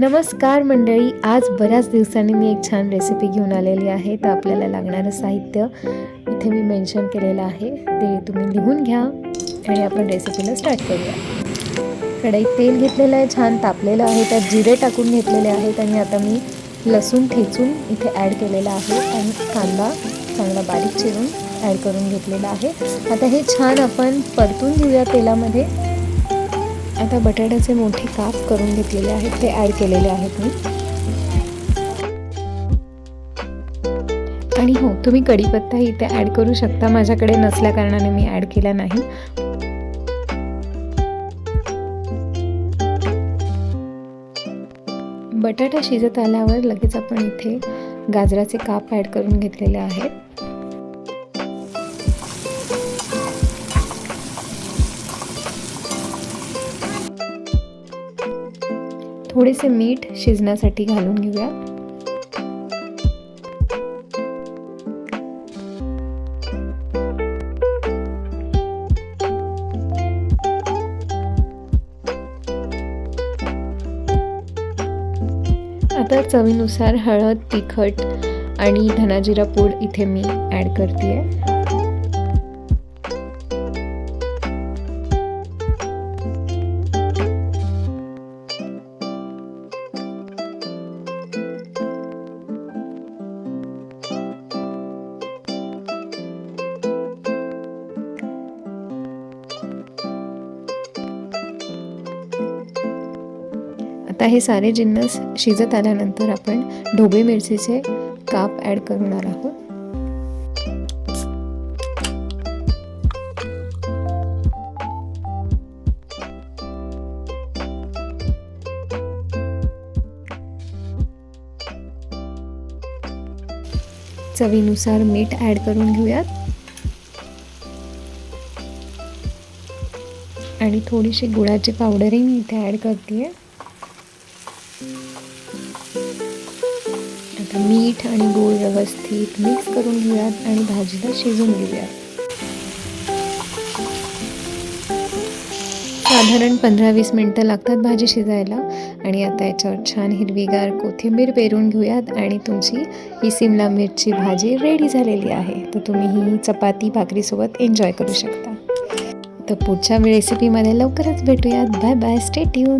नमस्कार मंडळी आज बऱ्याच दिवसांनी मी एक छान रेसिपी घेऊन आलेली आहे. तर आपल्याला लागणारं साहित्य इथे मी मेन्शन केलेलं आहे. ते तुम्ही लिहून घ्या आणि आपण रेसिपीला स्टार्ट करूया. कढईत तेल घेतलेलं आहे छान तापलेलं आहे. त्यात जिरे टाकून घेतलेले आहेत आणि आता मी लसूण ठेचून इथे ॲड केलेला आहे आणि कांदा चांगला बारीक चिरून ॲड करून घेतलेला आहे. आता हे छान आपण परतून घेऊया तेलामध्ये. आता बटाट्याचे मोठे काप करून घेतलेले आहेत. ते ॲड केलेले आहेत मी. आणि हो तुम्ही कढीपत्ता इथे ॲड करू शकता. माझ्याकडे नसल्या कारणाने मी ॲड केला नाही. बटाटा शिजत आल्यावर लगेच आपण इथे गाजराचे काप ॲड करून घेतलेले आहेत. थोडेसे मीठ शिजण्यासाठी घालून घेऊया. आता चवीनुसार हळद तिखट आणि धनाजिरा पूड इथे मी ॲड करते आहे आता हे सारे जिन्नस शिजत आल्यानंतर आपण ढोबळी मिरचीचे काप ॲड करणार आहोत. चवीनुसार मीठ ॲड करून घेऊयात. आणि थोडीशी गुळाची पावडरही मी इथे ॲड करते आहे आता मीठ आणि गूळ व्यवस्थित मिक्स करून घेऊयात आणि भाजीला शिजून घेऊयात. साधारण पंधरा वीस मिनटं लागतात भाजी शिजायला आणि आता याच्यावर छान हिरवीगार कोथिंबीर पेरून घेऊयात आणि तुमची ही सिमला मिरची भाजी रेडी झालेली आहे. तर तुम्ही ही चपाती भाकरीसोबत एन्जॉय करू शकता. तर पुढच्या रेसिपीमध्ये लवकरच भेटूयात. Bye bye stay tune